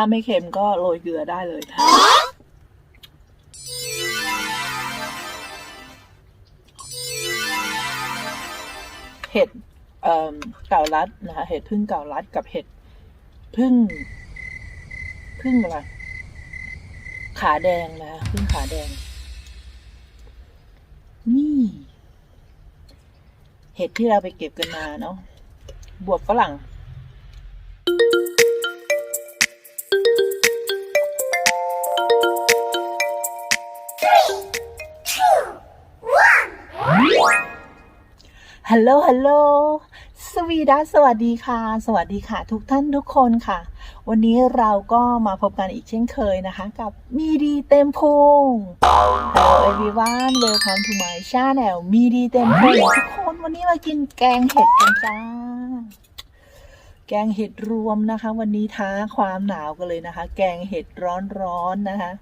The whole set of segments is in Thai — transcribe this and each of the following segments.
ถ้าไม่เค็มก็โรยเกลือได้เลย เห็ดเอ่อเก่าลัดนะคะ เห็ดพึ่งเก่าลัดกับเห็ดพึ่งพึ่งอะไรขาแดงนะคะพึ่งขาแดง นี่ เห็ดที่เราไปเก็บกันมาเนาะบวบฝรั่ง ฮัลโหล ฮัลโหล สวีดัสสวัสดีค่ะ สวัสดีค่ะ ทุกท่านทุกคนค่ะ วันนี้เราก็มาพบกันอีกเช่นเคยนะคะ กับมีดีเต็มพุง Hello everyone welcome to my channel มีดีเต็มพุงทุกคนวันนี้มากินแกงเห็ดกันจ้า แกงเห็ดรวมนะคะ วันนี้ท้าความหนาวกันเลยนะคะ แกงเห็ดร้อนๆนะคะ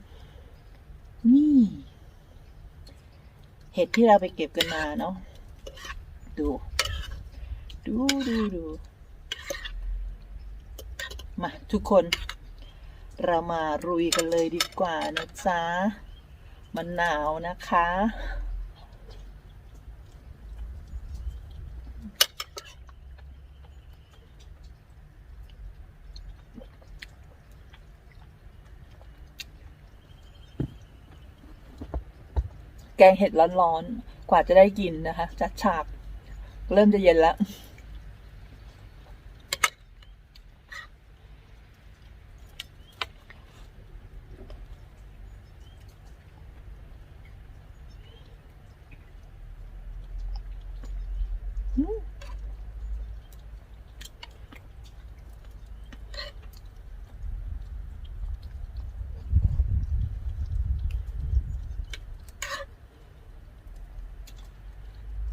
นี่ เห็ดที่เราไปเก็บกันมาเนาะดู ดูดูดูมาทุกคน เรามารุยกันเลยดีกว่านะจ๊ะมันหนาวนะคะ แกงเห็ดร้อนๆ กว่าจะได้กินนะคะ จัดฉาก เริ่มจะเย็นแล้ว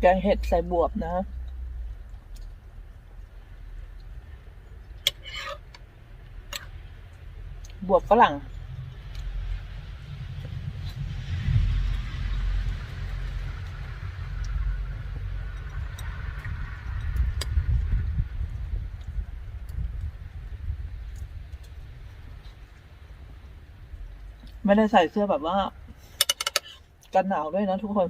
แกงเห็ดใส่บวบนะบวบฝรั่ง ไม่ได้ใส่เสื้อแบบว่า กันหนาวด้วยนะทุกคน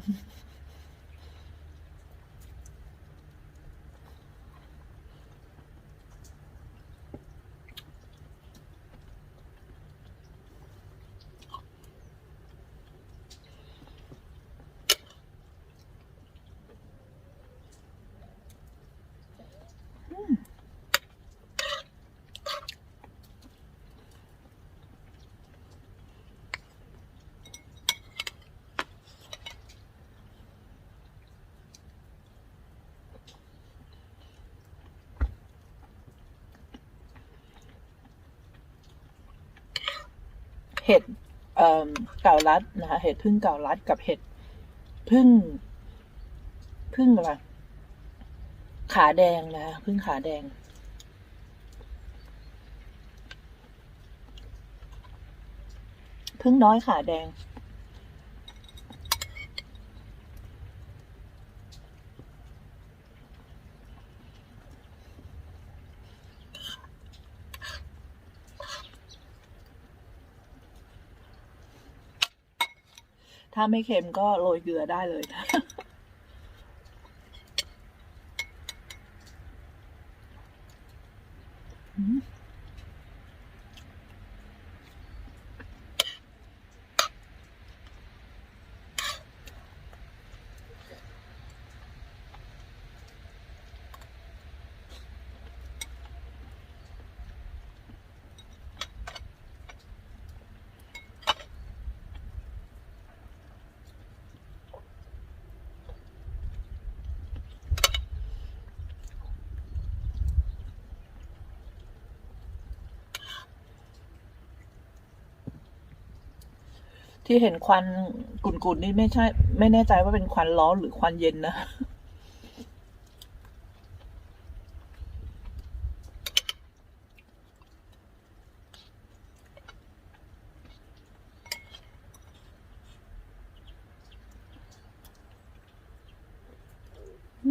เห็ดเก่าลัดนะคะ เห็ดพึ่งเก่าลัดกับเห็ดพึ่งพึ่งอะไร ขาแดงนะพึ่งขาแดง พึ่งน้อยขาแดง ถ้าไม่เค็มก็โรยเกลือได้เลยนะ ที่เห็นควันกุ่นๆนี่ไม่ใช่ ไม่แน่ใจว่าเป็นควันร้อนหรือควันเย็นนะ อ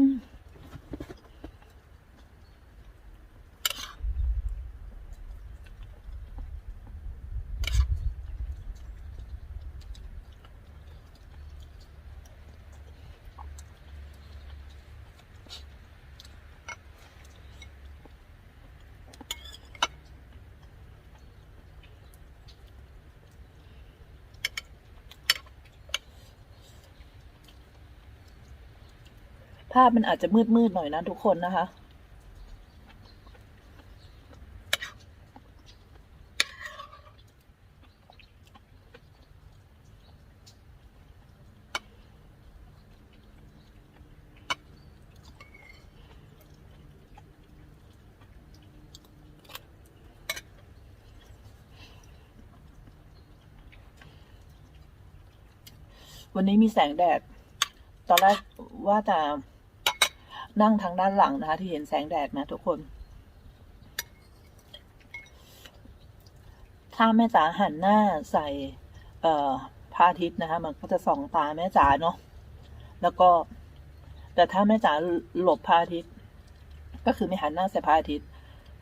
ภาพมันอาจจะมืดมืดๆหน่อยนะทุกคนนะคะ วันนี้มีแสงแดด ตอนแรกว่าจะ นั่งทางด้านหลังนะคะ ที่เห็นแสงแดดนะทุกคน ถ้าแม่จ๋าหันหน้าใส่เอ่อพระอาทิตย์นะคะ มันก็จะส่องตาแม่จ๋าเนาะแล้วก็ แต่ถ้าแม่จ๋าหลบพระอาทิตย์ ก็คือไม่หันหน้าใส่พระอาทิตย์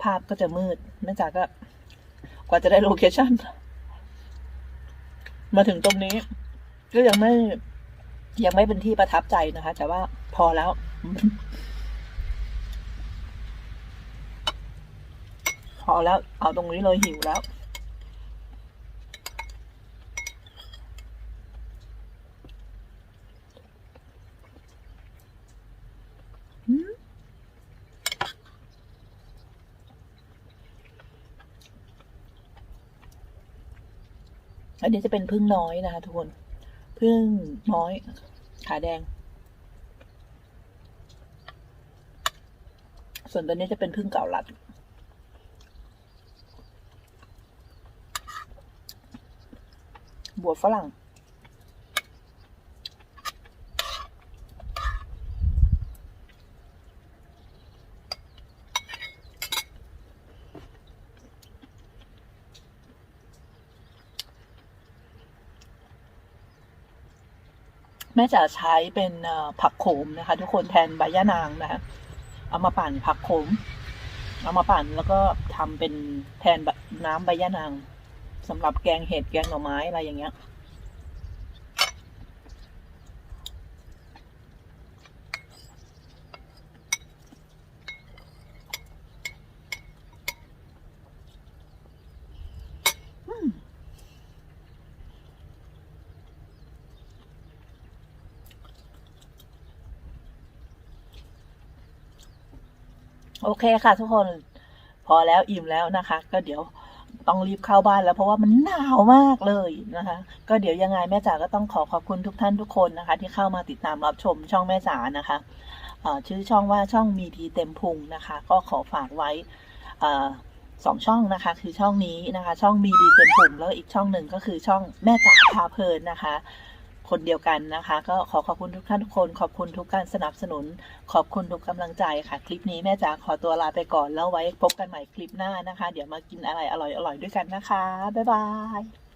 ภาพก็จะมืดแม่จ๋าก็ กว่าจะได้โลเคชั่นมาถึงตรงนี้ ก็ยังไม่ยังไม่เป็นที่ประทับใจนะคะ แต่ว่าพอแล้ว พอแล้ว เอาตรงนี้เลยหิวแล้ว อันนี้จะเป็นพึ่งน้อยนะคะทุกคน พึ่งน้อย ขาแดง ส่วนตัวนี้จะเป็นพึ่งเก่าลัด บวฝรั่ง แม่จะใช้เป็นผักโขมนะคะ ทุกคนแทนใบย่านางนะคะ เอามาปั่นผักโขม เอามาปั่นแล้วก็ทำเป็นแทนแบบน้ำใบย่านางสำหรับแกงเห็ดแกงหน่อไม้อะไรอย่างเงี้ย โอเคค่ะทุกคนพอแล้วอิ่มแล้วนะคะ ก็เดี๋ยวต้องรีบเข้าบ้านแล้วเพราะว่ามันหนาวมากเลยนะคะ ก็เดี๋ยวยังไงแม่จ๋าก็ต้องขอขอบคุณทุกท่านทุกคนนะคะ ที่เข้ามาติดตามรับชมช่องแม่จ๋านะคะชื่อช่องว่าช่องมีทีเต็มพุงนะคะ ก็ขอฝากไว้สองช่องนะคะ คือช่องนี้นะคะ ช่องมีดีเต็มพุงแล้วอีกช่องหนึ่งก็คือช่องแม่จ๋าพาเพลินนะคะ คนเดียวกันนะคะ ก็ขอขอบคุณทุกท่านทุกคน ขอบคุณทุกการสนับสนุน ขอบคุณทุกกำลังใจค่ะ คลิปนี้แม่จ๋าขอตัวลาไปก่อนแล้วไว้พบกันใหม่คลิปหน้านะคะ เดี๋ยวมากินอะไรอร่อยๆด้วยกันนะคะ บ๊ายบาย